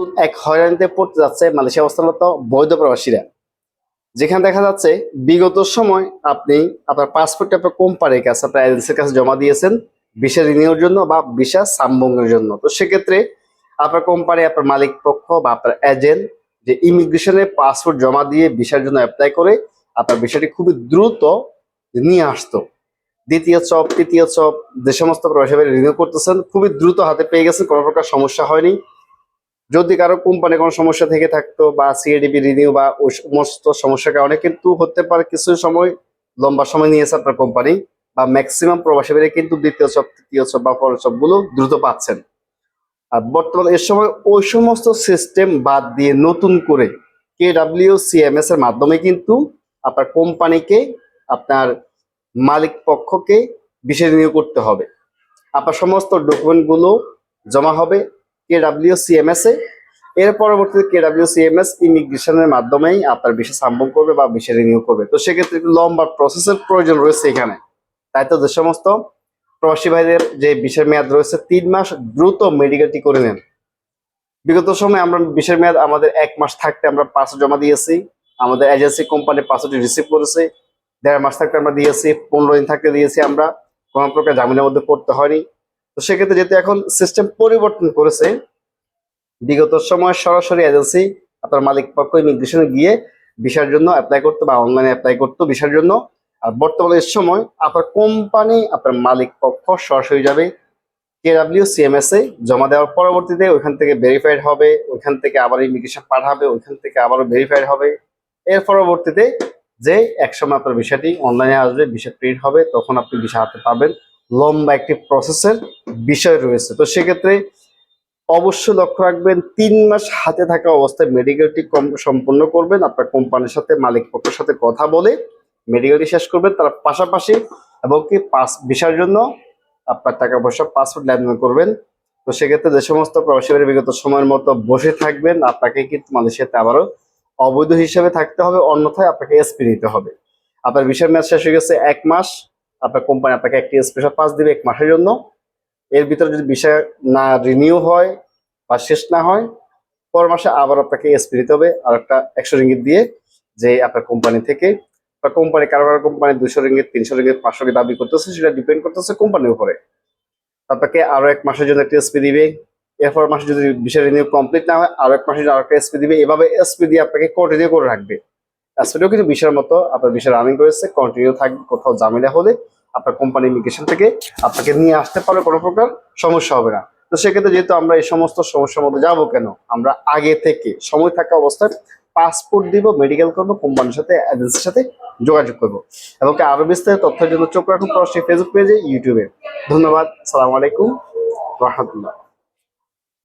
নতুন এক হয়রানিতে পড়তে যাচ্ছে মালয়েশিয়া অবস্থানরত বৈধ প্রবাসীরা। যেখানে দেখা যাচ্ছে, বিগত সময় আপনি আপনার পাসপোর্ট আপনার কোম্পানির কাছে, আপনার এজেন্সির কাছে জমা দিয়েছেন ভিসা রিনিউর জন্য বা ভিসা সামবঙ্গের জন্য। তো সেক্ষেত্রে আপনার কোম্পানি, আপনার মালিক পক্ষ বা আপনার এজেন্ট যে ইমিগ্রেশনে পাসপোর্ট জমা দিয়ে ভিসার জন্য অ্যাপ্লাই করে, আপনার বিষয়টি খুবই দ্রুত নিয়ে আসতো। দ্বিতীয় চপ, তৃতীয় চপ, যে সমস্ত প্রবাসী রিনিউ করতেছেন, খুবই দ্রুত হাতে পেয়ে গেছেন, কোনো প্রকার সমস্যা হয়নি। যদি কারও কোম্পানি কোনো সমস্যা থেকে থাকতো বা সিএডিবি রিনিউ বা ওই সমস্ত সমস্যার কারণে কিন্তু হতে পারে কিছু সময়, লম্বা সময় নিয়েছে আপনার কোম্পানি বা ম্যাক্সিমাম প্রবাসী বেড়ে কিন্তু দ্বিতীয় চপ তৃতীয় চপ বা পরের চপগুলো দ্রুত পাচ্ছেন। আর বর্তমানে এর সময় ওই সমস্ত সিস্টেম বাদ দিয়ে নতুন করে কে ডাব্লিউ সিএমএস এর মাধ্যমে কিন্তু আপনার কোম্পানিকে, আপনার মালিক পক্ষকে বিষয় রিনিউ করতে হবে। আপনার সমস্ত ডকুমেন্টগুলো জমা হবে কে ডাব্লিউ সিএমএস এ এর পরবর্তীতে কে ডাব্লিউ সিএমএস ইমিগ্রেশনের মাধ্যমেই আপনার বিষয় সাম্বন করবে বা বিষয় রিনিউ করবে। তো সেক্ষেত্রে একটু লম্বা প্রসেসের প্রয়োজন রয়েছে এখানে। তাই তো যে সমস্ত প্রবাসী ভাইদের যে বিষয়ের মেয়াদ রয়েছে, তিন মাস দ্রুত মেডিকেলটি করে নেন। বিগত সময় আমরা বিষয়ের মেয়াদ আমাদের এক মাস থাকতে আমরা পাসওয়ার্ড জমা দিয়েছি। আমাদের এজেন্সি কোম্পানি পাসওয়ার্ডটি রিসিভ করেছে। দেড় মাস থাকতে আমরা দিয়েছি, পনেরো দিন থাকতে দিয়েছি আমরা। কোনো প্রকার জামিনের মধ্যে পড়তে হয়নি। তো সেক্ষেত্রে যেহেতু এখন সিস্টেম পরিবর্তন করেছে বিগত সময় সরাসরি এজেন্সি আপনার মালিক পক্ষ ইমিগ্রেশনে গিয়ে ভিসার জন্য অ্যাপ্লাই করতো বা অনলাইনে অ্যাপ্লাই করতো ভিসার জন্য। আর বর্তমানে সময় আপনার কোম্পানি আপনার মালিক পক্ষ সরাসরি যাবে কেডাব্লিউ সিএমএস এ জমা দেওয়ার পরবর্তীতে ওইখান থেকে ভেরিফাইড হবে, ওইখান থেকে আবার ইমিগ্রেশন পাঠাবে, ওইখান থেকে আবারও ভেরিফাইড হবে। এর পরবর্তীতে যে একসময় আপনার বিষয়টি অনলাইনে আসবে বিষয় প্রিন্ট হবে, তখন আপনি বিষয় হাতে পাবেন। লম্বা একটি প্রসেসের বিষয় রয়েছে। তো সেক্ষেত্রে অবশ্যই লক্ষ্য রাখবেন, তিন মাস হাতে থাকা অবস্থায় মেডিকেলটি কম সম্পন্ন করবেন, আপনার কোম্পানির সাথে মালিক পক্ষের সাথে কথা বলে মেডিকেলটি শেষ করবেন। তার পাশাপাশি এবং কি পাস ভিসার জন্য আপনার টাকা পয়সা পাসপোর্ট লেনদেন করবেন। তো সেক্ষেত্রে যে সমস্ত প্রবাসীদের বিগত সময়ের মতো বসে থাকবেন, আপনাকে কিন্তু মালয়েশিয়াতে আবারও অবৈধ হিসেবে থাকতে হবে, অন্যথায় আপনাকে এসপি নিতে হবে। আপনার ভিসার মেয়াদ শেষ হয়ে গেছে এক মাস, আপনার কোম্পানি আপনাকে একটি স্পেশাল পাস দিবে এক মাসের জন্য। এর ভিতরে যদি বিষয় না রিনিউ হয় বা শেষ না হয় পর মাসে আবার আপনাকে এসপি নিতে হবে। আর একটা একশো রিঙ্গিত দিয়ে যে আপনার কোম্পানি থেকে, বা কোম্পানি কারও কারও কোম্পানি দুশো রিঙ্গিত তিনশো রিঙ্গিত পাঁচশো রিঙ্গিত দাবি করতেছে, সেটা ডিপেন্ড করতেছে কোম্পানির উপরে। আপনাকে আরও এক মাসের জন্য একটা এসপি দিবে। এরপর মাসে যদি বিষয় রিনিউ কমপ্লিট না হয়, আরও এক মাসের জন্য আরও একটা এসপি দিবে। এভাবে এসপি দিয়ে আপনাকে কন্টিনিউ করে রাখবে। এসপিটিও কিন্তু বিষয়ের মতো, আপনার বিষয় রানিং করেছে কন্টিনিউ থাকবে, কোথাও ঝামেলা হলে আপনার কোম্পানি ইমিগ্রেশন থেকে আপনাকে নিয়ে আসতে পারবে, কোনো প্রকার সমস্যা হবে না। তো সেক্ষেত্রে যেহেতু আমরা এই সমস্ত সমস্যার মধ্যে যাব কেন? আমরা আগে থেকে সময় থাকা অবস্থায় পাসপোর্ট দিব মেডিকেল করব কোম্পানির সাথে এজেন্সির সাথে যোগাযোগ করব। এবং আরও বিস্তারিত তথ্যের জন্য চোখ রাখুন ফেসবুক পেজে ইউটিউবে ধন্যবাদ, সালাম আলাইকুম, রহমতুল্লাহ।